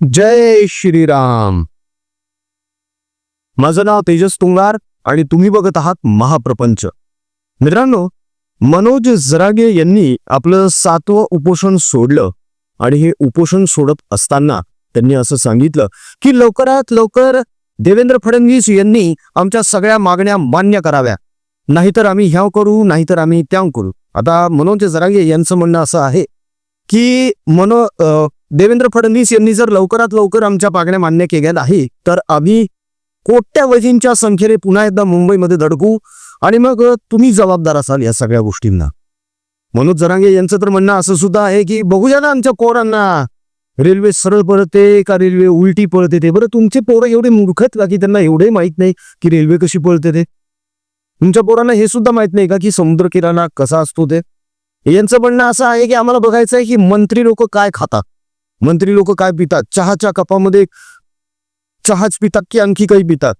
जय श्रीराम. माझं नाव तेजस तुंगार आणि तुम्ही बघत आहात महाप्रपंच. मित्रांनो मनोज जरागे यांनी आपलं सातवं उपोषण सोडलं आणि हे उपोषण सोडत असताना त्यांनी असं सांगितलं की लवकरात लवकर देवेंद्र फडणवीस यांनी आमच्या सगळ्या मागण्या मान्य कराव्या. नाहीतर आम्ही ह्याव करू नाहीतर आम्ही त्या करू. आता मनोज जरागे यांचं म्हणणं असं आहे की मनो अं, देवेंद्र फडणवीस यांनी जर लवकरात लवकर आमच्या मागण्या मान्य केल्या नाही तर आम्ही कोट्यावधींच्या संख्येने पुन्हा एकदा मुंबईमध्ये धडकू आणि मग तुम्ही जबाबदार असाल या सगळ्या गोष्टींना. मनोज जरांगे यांचं तर म्हणणं असं सुद्धा आहे की बघूया ना आमच्या पोरांना. रेल्वे सरळ पळते का रेल्वे उलटी पळते ते? बरं तुमचे पोरं एवढे मूर्खत का की त्यांना एवढे माहीत नाही की रेल्वे कशी पळते ते? तुमच्या पोरांना हे सुद्धा माहीत नाही का की समुद्र किराणा कसा असतो ते? यांचं म्हणणं असं आहे की आम्हाला बघायचं आहे की मंत्री लोक काय खातात. मंत्री लोक काय पितात? चहाच्या कपामध्ये चहाच पितात की आणखी काही पितात?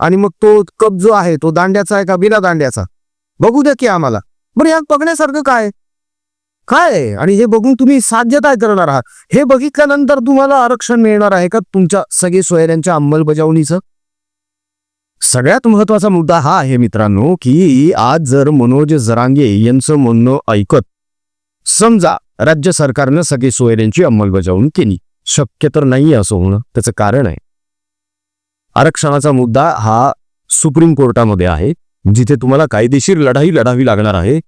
आणि मग तो कप जो आहे तो दांड्याचा आहे का बिना दांड्याचा? बघू द्या की आम्हाला. बरं यात बघण्यासारखं काय काय आणि हे बघून तुम्ही साध्य काय करणार आहात? हे बघितल्यानंतर तुम्हाला आरक्षण मिळणार आहे का तुमच्या सगळे सोयऱ्यांच्या अंमलबजावणीचं? सगळ्यात महत्त्वाचा मुद्दा हा आहे मित्रांनो की आज जर मनोज जरांगे यांचं म्हणणं ऐकत समजा राज्य सरकारनं सगळे सोयऱ्यांची अंमलबजावणी केली. शक्य तर नाही असं होणं त्याचं कारण आहे. आरक्षणाचा मुद्दा हा सुप्रीम कोर्टामध्ये आहे जिथे तुम्हाला कायदेशीर लढाई लढावी लागणार आहे.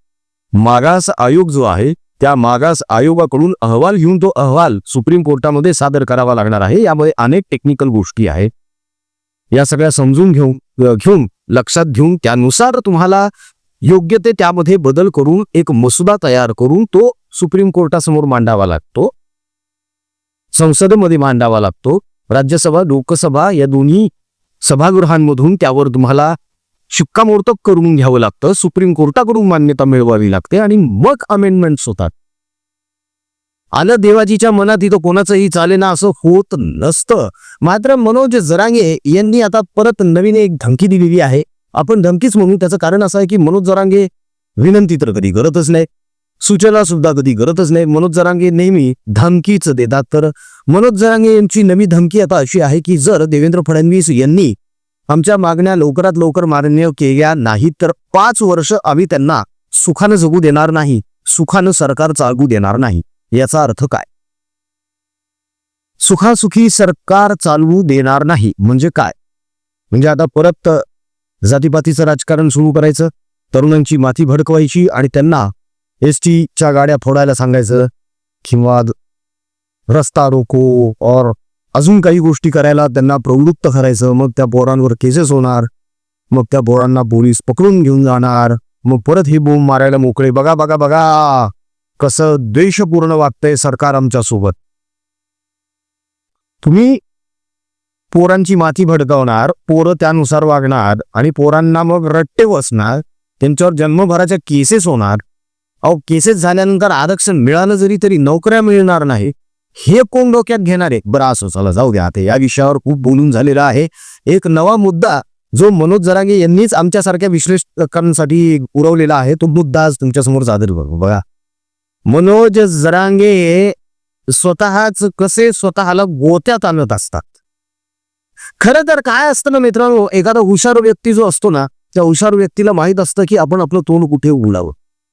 मागास आयोग जो आहे त्या मागास आयोगाकडून अहवाल घेऊन तो अहवाल सुप्रीम कोर्टामध्ये सादर करावा लागणार आहे. यामध्ये अनेक टेक्निकल गोष्टी आहेत. या सगळ्या समजून घेऊन घेऊन लक्षात घेऊन त्यानुसार तुम्हाला योग्य ते त्यामध्ये बदल करून एक मसुदा तयार करून तो सुप्रीम कोर्टासमोर मांडावा लागतो. संसदेमध्ये मांडावा लागतो. राज्यसभा लोकसभा या दोन्ही सभागृहांमधून त्यावर तुम्हाला शिक्कामोर्तब करून घ्यावं लागतं. सुप्रीम कोर्टाकडून मान्यता मिळवावी लागते आणि मग अमेंडमेंट्स होतात. आलं देवाजीच्या मनात इथं कोणाचंही चालेना असं होत नसतं. मात्र मनोज जरांगे यांनी आता परत नवीन एक धमकी दिलेली आहे. आपण धमकीच म्हणू त्याचं कारण असं आहे की मनोज जरांगे विनंती तर कधी करतच नाही. सूचना सुद्धा कधी करतच नाही. मनोज जरांगे नेहमी धमकीच देतात. तर मनोज जरांगे यांची नवी धमकी आता अशी आहे की जर देवेंद्र फडणवीस यांनी आमच्या मागण्या लवकरात लवकर मान्य केल्या नाहीत तर पाच वर्ष आम्ही त्यांना सुखानं जगू देणार नाही सुखानं सरकार चालवू देणार नाही. याचा अर्थ काय? सुखासुखी सरकार चालवू देणार नाही म्हणजे काय? म्हणजे आता परत जातीपातीचं राजकारण सुरू करायचं तरुणांची माथी भडकवायची आणि त्यांना एस टीच्या गाड्या फोडायला सांगायचं किंवा रस्ता रोको और अजून काही गोष्टी करायला त्यांना प्रवृत्त करायचं. मग त्या पोरांवर केसेस होणार. मग त्या पोरांना पोलीस पकडून घेऊन जाणार. मग परत हे बोंब मारायला मोकळे. बघा बघा बघा कसं द्वेषपूर्ण वागतंय सरकार आमच्यासोबत तुम्ही पोरांची माती भडकावणार पोरं त्यानुसार वागणार आणि पोरांना मग रट्टे बसणार त्यांच्यावर जन्मभराच्या केसेस होणार. अहो केसेस झाल्यानंतर आरक्षण मिळालं जरी तरी नोकऱ्या मिळणार नाही. हे कोण डोक्यात घेणार आहे? बरं असं चला जाऊ द्या. आता या विषयावर खूप बोलून झालेला आहे. एक नवा मुद्दा जो मनोज जरांगे यांनीच आमच्यासारख्या विश्लेषकांसाठी पुरवलेला आहे. तो मुद्दा आज तुमच्यासमोर सादर करतो बघा. मनोज जरांगे स्वतःच कसे स्वतःला गोत्यात आणत असतात? खरं तर काय असतं ना मित्रांनो? एखादा हुशार व्यक्ती जो असतो ना त्या हुशार व्यक्तीला माहीत असतं की आपण आपलं तोंड कुठे उघडावं.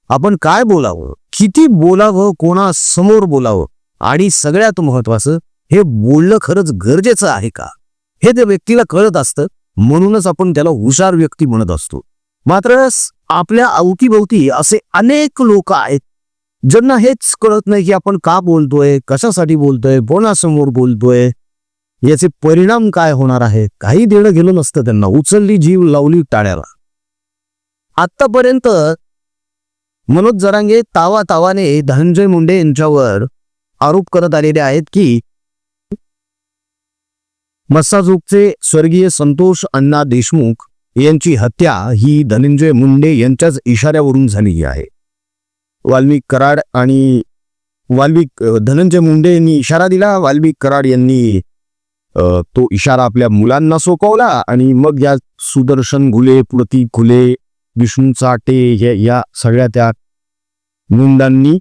आपण काय बोलावं? किती बोलावं? कोणासमोर बोलावं? आणि सगळ्यात महत्वाचं हे बोलणं खरंच गरजेचं आहे का? हे त्या व्यक्तीला कळत असतं म्हणूनच आपण त्याला हुशार व्यक्ती म्हणत असतो. मात्र आपल्या अवतीभोवती असे अनेक लोक आहेत ज्यांना हेच कळत नाही की आपण का बोलतोय कशासाठी बोलतोय कोणासमोर बोलतोय याचे परिणाम काय होणार आहे? काही देणं गेलं नसतं त्यांना. उचलली जीव लावली टाळ्याला. आतापर्यंत मनोज जरांगे तावा तावाने धनंजय मुंडे यांच्यावर आरोप करत आलेले आहेत की मस्साजोगचे स्वर्गीय संतोष अण्णा देशमुख यांची हत्या ही धनंजय मुंडे यांच्याच इशाऱ्यावरून झालेली आहे. वाल्मिक कराड आणि वाल्मिक धनंजय मुंडे यांनी इशारा दिला. वाल्मिक कराड यांनी तो इशारा आपल्या मुलांना सोपवला आणि मग या सुदर्शन घुले प्रतीक घुले विष्णू चाटे हे या सगळ्या त्या गुंडांनी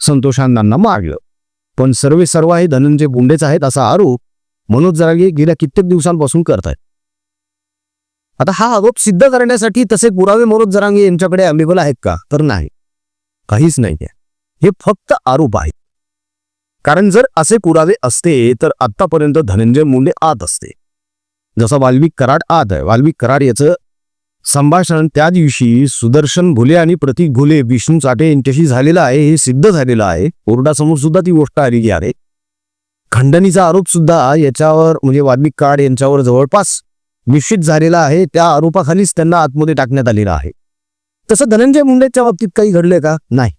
संतोषांना मारलं. पण सर्वे सर्व हे धनंजय मुंडेच आहेत असा आरोप मनोज जरागे गेल्या कित्येक दिवसांपासून करतायत. आता हा आरोप सिद्ध करण्यासाठी तसे पुरावे मनोज जरांगे यांच्याकडे अवेलेबल आहेत का? तर नाही. काहीच नाही हे फक्त आरोप आहे कारण जर असे पुरावे असते तर आतापर्यंत धनंजय मुंडे आत असते. जसं वाल्मिक कराड आत आहे. वाल्मिक कराड याचं संभाषण त्या दिवशी सुदर्शन भुले आणि प्रतीक भुले विष्णू चाटे यांच्याशी झालेलं आहे हे सिद्ध झालेलं आहे. कोर्टासमोर सुद्धा ती गोष्ट अली की अरे खंडणीचा आरोप सुद्धा याच्यावर म्हणजे वाल्मिक कराड यांच्यावर जवळपास निश्चित झालेला आहे. त्या आरोपाखालीच त्यांना आतमध्ये टाकण्यात आलेलं आहे. तसं धनंजय मुंडेच्या बाबतीत काही घडलंय का? नाही.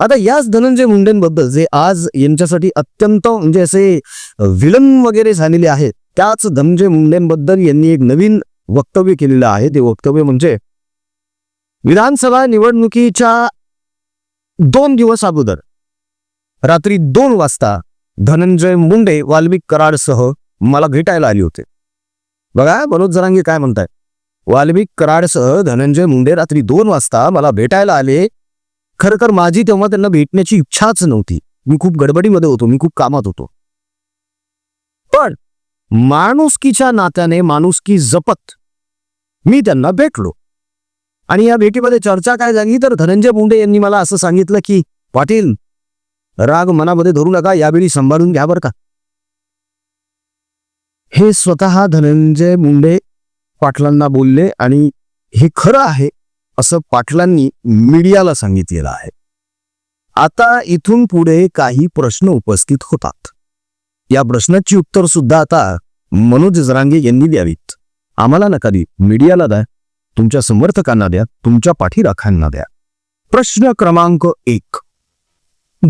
आता याच धनंजय मुंडेंबद्दल जे आज यांच्यासाठी अत्यंत म्हणजे असे विलन वगैरे झालेले आहेत त्याच धनंजय मुंडेंबद्दल यांनी एक नवीन वक्तव्य केलेलं आहे. ते वक्तव्य म्हणजे विधानसभा निवडणुकीच्या दोन दिवस अगोदर रात्री दोन वाजता धनंजय मुंडे वाल्मिक कराडसह मला भेटायला आले होते. बघा मनोज जरांगे काय म्हणताय? वाल्मिक कराडसह धनंजय मुंडे रात्री दोन वाजता मला भेटायला आले. खरं तर माझी तेव्हा त्यांना भेटण्याची इच्छाच नव्हती. मी खूप गडबडीमध्ये होतो मी खूप कामात होतो. पण माणुसकीच्या नात्याने माणुसकी जपत मी त्यांना भेटलो. आणि या भेटीमध्ये चर्चा काय झाली तर धनंजय मुंडे यांनी मला असं सांगितलं की पाटील राग मनामध्ये धरू नका यावेळी सांभाळून घ्या बरं का. हे स्वतः धनंजय मुंडे पाटलांना बोलले आणि हे खरं आहे असं पाटलांनी मीडियाला सांगितलेलं आहे. आता इथून पुढे काही प्रश्न उपस्थित होतात. या प्रश्नाची उत्तर सुद्धा आता मनोज जरांगे यांनी द्यावीत. आम्हाला नका दी मीडियाला द्या. तुमच्या समर्थकांना द्या. तुमच्या पाठीराखांना द्या. प्रश्न क्रमांक एक.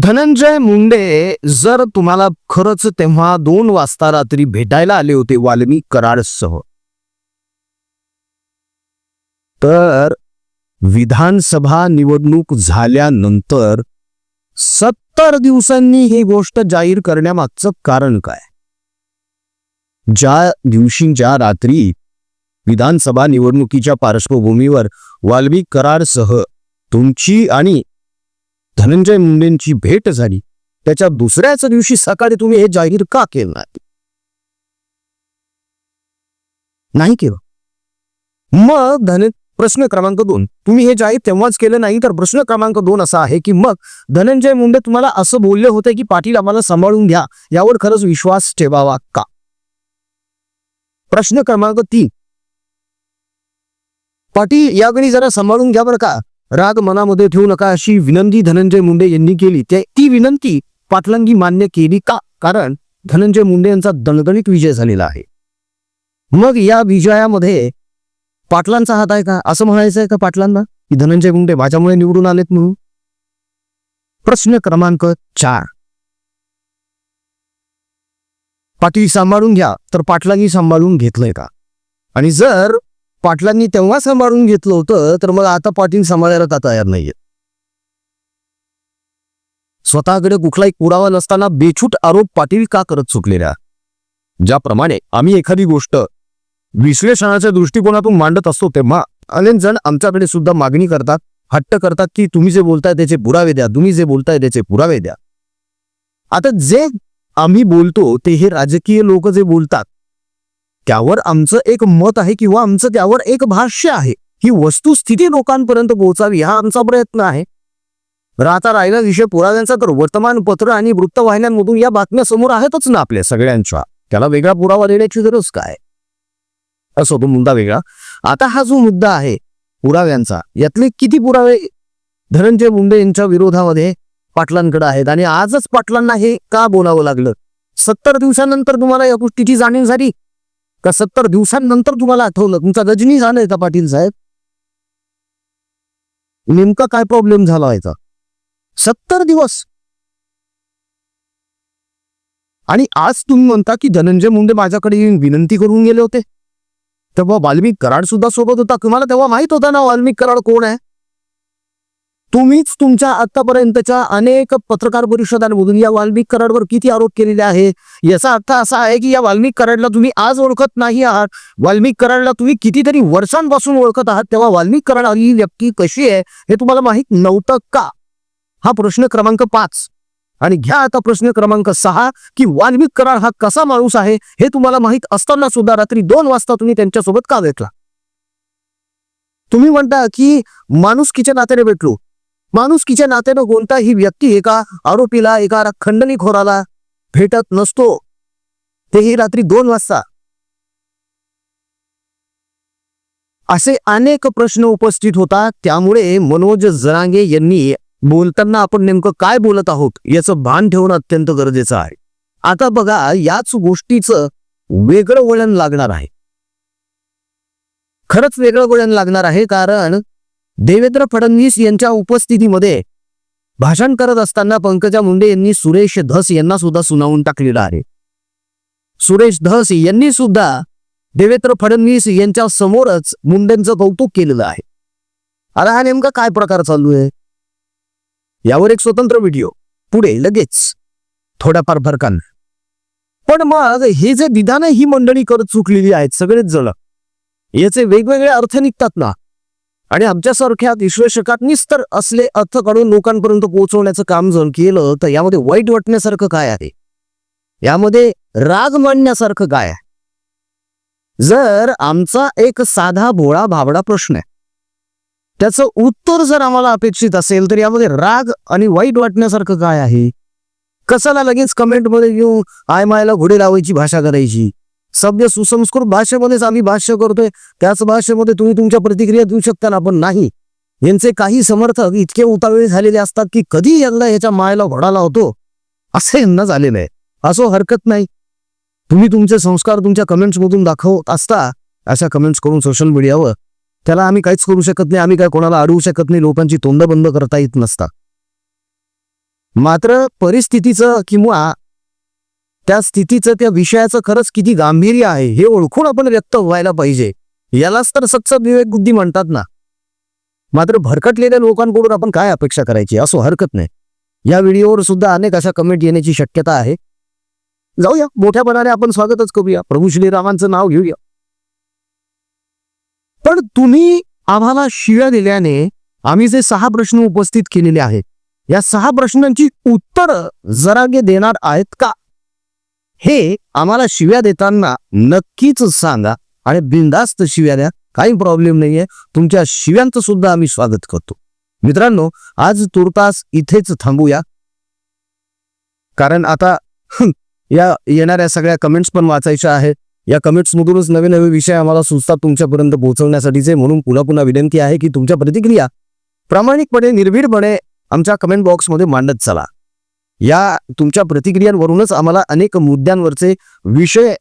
धनंजय मुंडे जर तुम्हाला खरंच तेव्हा दोन वाजता रात्री भेटायला आले होते वाल्मी करारसह तर विधानसभा निवडणूक झाल्यानंतर सत्तर दिवसांनी ही गोष्ट जाहीर करण्यामागचं कारण काय? ज्या दिवशी ज्या रात्री विधानसभा निवडणुकीच्या पार्श्वभूमीवर वाल्मिक करारसह तुमची आणि धनंजय मुंडेंची भेट झाली. त्याच्या दुसऱ्याच दिवशी सकाळी तुम्ही हे जाहीर का केलं? नाही नाही केलं. मग धन प्रश्न क्रमांक दोन. तुम्ही हे जाहीर तेव्हाच केलं नाही तर प्रश्न क्रमांक दोन असा आहे की मग धनंजय मुंडे तुम्हाला असं बोलले होते की पाटील आम्हाला सांभाळून घ्या यावर खरंच विश्वास ठेवावा का? प्रश्न क्रमांक तीन. पाटील यावेळी जरा सांभाळून घ्या बरं का. राग मनामध्ये ठेवू नका अशी विनंती धनंजय मुंडे यांनी केली. ते ती विनंती पाटलांनी मान्य केली का? कारण धनंजय मुंडे यांचा दणदणीत विजय झालेला आहे. मग या विजयामध्ये पाटलांचा हात आहे का? असं म्हणायचं आहे का पाटलांना? की धनंजय मुंडे माझ्यामुळे निवडून आलेत म्हणून? प्रश्न क्रमांक चार. पाटील सांभाळून घ्या तर पाटलांनी सांभाळून घेतलंय का? आणि जर पाटलांनी तेव्हा सांभाळून घेतलं होतं तर मग आता पाटील सांभाळायला का तयार नाहीये स्वतःकडे कुठलाही पुरावा नसताना बेछूट आरोप पाटील का करत चुकलेल्या? ज्याप्रमाणे आम्ही एखादी गोष्ट विश्लेषणाच्या दृष्टिकोनातून मांडत असतो तेव्हा अनेक जण आमच्याकडे सुद्धा मागणी करतात हट्ट करतात की तुम्ही जे बोलताय त्याचे पुरावे द्या तुम्ही जे बोलताय त्याचे पुरावे द्या. आता जे आम्ही बोलतो ते हे राजकीय लोक जे बोलतात त्यावर आमचं एक मत आहे किंवा आमचं त्यावर एक भाष्य आहे. ही वस्तुस्थिती लोकांपर्यंत पोहोचावी हा आमचा प्रयत्न आहे. राहता राहिला विषय पुराव्यांचा तर वर्तमानपत्र आणि वृत्तवाहिन्यांमधून या बातम्या समोर आहेतच ना आपल्या सगळ्यांच्या. त्याला वेगळा पुरावा देण्याची गरज काय? असो तो मुद्दा वेगळा. आता हा जो मुद्दा आहे पुराव्यांचा यातले किती पुरावे धनंजय मुंडे यांच्या विरोधामध्ये पाटलांकडे आहेत? आणि आजच पाटलांना हे का बोलावं लागलं? सत्तर दिवसानंतर तुम्हाला या गोष्टीची जाणीव झाली? का सत्तर दिवसांनंतर तुम्हाला आठवलं? तुमचा गजनी झालाय का पाटील साहेब? नेमका काय प्रॉब्लेम झाला याचा? सत्तर दिवस. आणि आज तुम्ही म्हणता की धनंजय मुंडे माझ्याकडे येऊन विनंती करून गेले होते. तेव्हा वाल्मिक कराड सुद्धा सोबत होता. तुम्हाला तेव्हा माहीत होता ना वाल्मिक कराड कोण आहे? तुम्हीच तुमच्या आतापर्यंतच्या अनेक पत्रकार परिषदांमधून या वाल्मिक कराडवर किती आरोप केलेले आहे? याचा अर्थ असा आहे की या वाल्मिक कराडला तुम्ही आज ओळखत नाही आहात. वाल्मिक कराडला तुम्ही कितीतरी वर्षांपासून ओळखत आहात. तेव्हा वाल्मिक कराड ही व्यक्ती कशी आहे हे तुम्हाला माहीत नव्हतं का? हा प्रश्न क्रमांक पाच. आणि घ्या आता प्रश्न क्रमांक सहा की वाल्मिक कराड हा कसा माणूस आहे हे तुम्हाला माहीत असताना सुद्धा रात्री दोन वाजता तुम्ही त्यांच्यासोबत का भेटला? तुम्ही म्हणता की माणूस किचन नात्याने भेटलो. माणुसकीच्या नात्यानं कोणताही व्यक्ती एका आरोपीला एका खंडणीखोराला भेटत नसतो. तेही रात्री दोन वाजता. असे अनेक प्रश्न उपस्थित होतात. त्यामुळे मनोज जरांगे यांनी बोलताना आपण नेमकं काय बोलत आहोत याचं भान ठेवणं अत्यंत गरजेचं आहे. आता बघा याच गोष्टीचं वेगळं वळण लागणार आहे. खरंच वेगळं वळण लागणार आहे कारण देवेंद्र फडणवीस यांच्या उपस्थितीमध्ये भाषण करत असताना पंकजा मुंडे यांनी सुरेश धस यांना सुद्धा सुनावून टाकलेलं आहे. सुरेश धस यांनी सुद्धा देवेंद्र फडणवीस यांच्या समोरच मुंडेंचं कौतुक केलेलं आहे. आता हा नेमका काय प्रकार चालू आहे? यावर एक स्वतंत्र व्हिडिओ. पुढे लगेच. थोड्याफार फरकानं पण मग हे जे विधानं ही मंडळी करत चुकलेली आहेत सगळेच जण याचे वेगवेगळे अर्थ निघतात ना. आणि आमच्यासारख्या विश्लेषकात निस्तर असले अर्थ काढून लोकांपर्यंत पोहोचवण्याचं काम जर केलं तर यामध्ये वाईट वाटण्यासारखं काय आहे? यामध्ये राग मांडण्यासारखं काय आहे? जर आमचा एक साधा भोळा भाबडा प्रश्न आहे त्याचं उत्तर जर आम्हाला अपेक्षित असेल तर यामध्ये राग आणि वाईट वाटण्यासारखं काय आहे? कसाला लगेच कमेंटमध्ये येऊन आय मायला घोडे लावायची भाषा करायची? सभ्य सुसंस्कृत भाषेमध्येच आम्ही भाष्य करतोय. त्याच भाषेमध्ये तुम्ही तुमच्या प्रतिक्रिया देऊ शकता ना पण नाही. यांचे काही समर्थक इतके उतावेळी झालेले असतात की कधी यांना याच्या मायला घोडाला होतो असं यांना झालेलं आहे. असो हरकत नाही. तुम्ही तुमचे संस्कार तुमच्या कमेंट्स मधून दाखवत असता अशा कमेंट्स करून सोशल मीडियावर त्याला आम्ही काहीच करू शकत नाही आम्ही काय कोणाला अडवू शकत नाही लोकांची तोंड बंद करता येत नसता. मात्र परिस्थितीचं किंवा त्या स्थितीचं त्या विषयाचं खरंच किती गांभीर्य आहे हे ओळखून आपण व्यक्त व्हायला पाहिजे. यालाच तर सत्सद विवेक बुद्धी म्हणतात ना. मात्र भरकटलेल्या लोकांकडून आपण काय अपेक्षा करायची? असो हरकत नाही. या व्हिडिओवर सुद्धा अनेक अशा कमेंट येण्याची शक्यता आहे. जाऊया मोठ्यापणाने आपण स्वागतच करूया. प्रभू श्रीरामांचं नाव घेऊया. पण तुम्ही आम्हाला शिव्या दिल्याने आम्ही जे सहा प्रश्न उपस्थित केलेले आहेत या सहा प्रश्नांची उत्तर जरागे देणार आहेत का? हे आम्हाला शिव्या देताना नक्कीच सांगा. आणि बिंदास्त शिव्या द्या. काही प्रॉब्लेम नाहीये. तुमच्या शिव्यांचं सुद्धा आम्ही स्वागत करतो. मित्रांनो आज तुर्तास इथेच थांबूया. कारण आता या येणाऱ्या सगळ्या कमेंट्स पण वाचायच्या आहेत. या कमेंट्स मधूनच नवे नवे विषय आम्हाला सुचतात तुमच्यापर्यंत पोहोचवण्यासाठीचे. म्हणून पुन्हा पुन्हा विनंती आहे की तुमच्या प्रतिक्रिया प्रामाणिकपणे निर्भीडपणे आमच्या कमेंट बॉक्समध्ये मांडत चला. या तुमच्या प्रतिक्रियांवरूनच आम्हाला अनेक मुद्द्यांवरचे विषय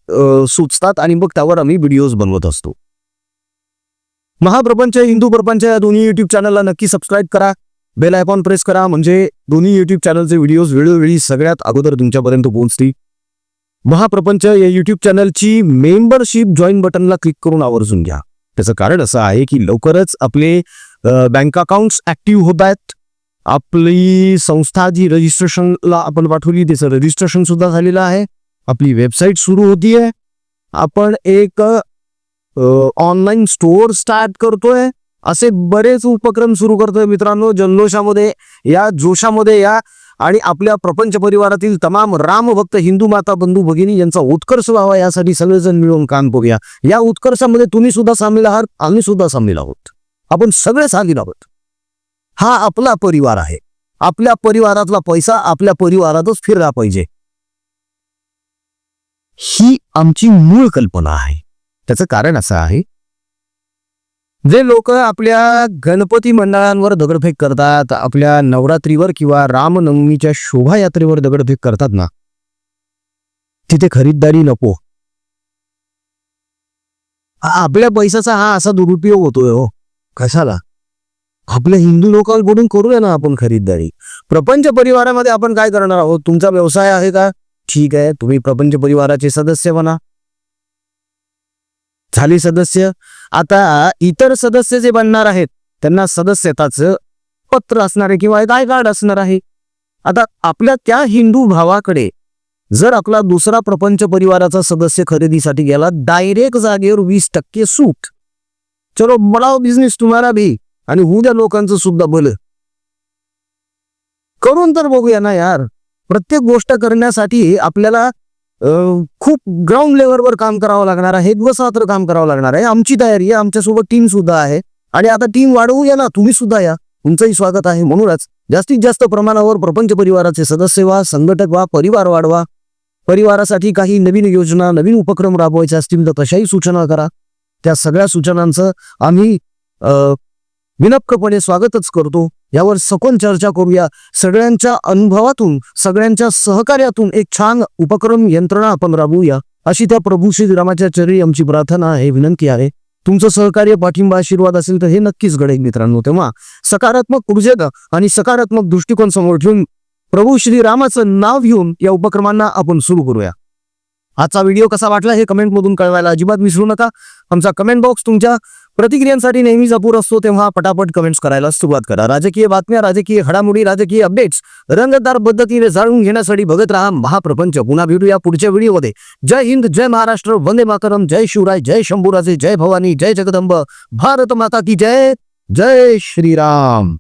सुचतात आणि मग त्यावर आम्ही व्हिडिओज बनवत असतो. महाप्रपंच हिंदू प्रपंच या दोन्ही युट्यूब चॅनलला नक्की सबस्क्राईब करा. बेल आयकॉन प्रेस करा. म्हणजे दोन्ही युट्यूब चॅनलचे व्हिडिओज वेळोवेळी सगळ्यात अगोदर तुमच्यापर्यंत पोहोचतील. महाप्रपंच या युट्यूब चॅनलची मेंबरशिप जॉईन बटनला क्लिक करून आवर्जून घ्या. त्याचं कारण असं आहे की लवकरच आपले बँक अकाउंट्स ऍक्टिव्ह होत आहेत. आपली संस्था जी रजिस्ट्रेशनला आपण पाठवली त्याचं रजिस्ट्रेशन सुद्धा झालेलं आहे. आपली वेबसाईट सुरू होतीये. आपण एक ऑनलाईन स्टोअर स्टार्ट करतोय. असे बरेच उपक्रम सुरू करतोय मित्रांनो. जल्लोषामध्ये या जोशामध्ये या आणि आपल्या प्रपंच परिवारातील तमाम रामभक्त हिंदू माता बंधू भगिनी यांचा उत्कर्ष व्हावा यासाठी सगळेजण मिळून काम करूया. या उत्कर्षामध्ये तुम्ही सुद्धा सामील आहात आम्ही सुद्धा सामील आहोत. आपण सगळे सामील आहोत. हा आपला परिवार आहे. आपल्या परिवारातला पैसा आपल्या परिवारातच फिरला पाहिजे. ही आमची मूळ कल्पना आहे. त्याचं कारण असं आहे. जे लोक आपल्या गणपती मंडळांवर दगडफेक करतात आपल्या नवरात्रीवर किंवा रामनवमीच्या शोभायात्रेवर दगडफेक करतात ना तिथे खरीददारी नको. आपल्या पैशाचा हा असा दुरुपयोग होतोय हो. कशाला? आपल्या हिंदू लोकांकडून करूया ना आपण खरीददारी. प्रपंच परिवारामध्ये आपण काय करणार आहोत? तुमचा व्यवसाय आहे का? ठीक आहे तुम्ही प्रपंच परिवाराचे सदस्य बना. झाले सदस्य. आता इतर सदस्य जे बनणार आहेत त्यांना सदस्यताचं पत्र असणार आहे किंवा एक आय कार्ड असणार आहे. आता आपल्या त्या हिंदू भावाकडे जर आपला दुसरा प्रपंच परिवाराचा सदस्य खरेदीसाठी गेला डायरेक्ट जागेवर वीस टक्के सूट. चलो बडाव बिझनेस तुम्हाला भी. आणि होऊ द्या लोकांचं सुद्धा भलं. करून तर बघूया ना यार. प्रत्येक गोष्ट करण्यासाठी आपल्याला खूप ग्राउंड लेवलवर काम करावं लागणार आहे दिवसात्र काम करावं लागणार आहे. आमची तयारी आहे आमच्यासोबत टीम सुद्धा आहे. आणि आता टीम वाढवूया ना तुम्ही सुद्धा या. तुमचंही स्वागत आहे म्हणूनच. जास्तीत जास्त प्रमाणावर प्रपंच परिवाराचे सदस्य व्हा संघटक व्हा परिवार वाढवा. परिवारासाठी काही नवीन योजना नवीन उपक्रम राबवायचे असतील तर तशाही सूचना करा. त्या सगळ्या सूचनांचं आम्ही विनम्रपणे स्वागतच करतो. यावर सखोल चर्चा करूया. सगळ्यांच्या अनुभवातून सगळ्यांच्या सहकार्यातून एक छान उपक्रम यंत्रणा आपण राबवूया. अशी त्या प्रभू श्रीरामाच्या चरणी आमची प्रार्थना आहे विनंती आहे. तुमचं सहकार्य पाठिंबा आशीर्वाद असेल तर हे नक्कीच घडेल मित्रांनो. तेव्हा सकारात्मक ऊर्जेनं आणि सकारात्मक दृष्टिकोन समोर ठेवून प्रभू श्रीरामाचं नाव घेऊन या उपक्रमांना आपण सुरू करूया. आजचा व्हिडिओ कसा वाटला हे कमेंटमधून कळवायला अजिबात विसरू नका. आमचा कमेंट बॉक्स तुमच्या प्रतिक्रियांसाठी नेहमीच अपूर असतो तेव्हा पटापट कमेंट्स करायला सुरुवात करा. राजकीय बातम्या राजकीय घडामोडी राजकीय अपडेट्स रंगतदार पद्धतीने जाणून घेण्यासाठी बघत राहा महाप्रपंच. पुन्हा भेटूया पुढच्या व्हिडिओमध्ये. जय हिंद जय महाराष्ट्र वंदे मातरम जय शिवराय जय शंभूराजे जय भवानी जय जगदंब. भारत माता की जय. जय श्रीराम.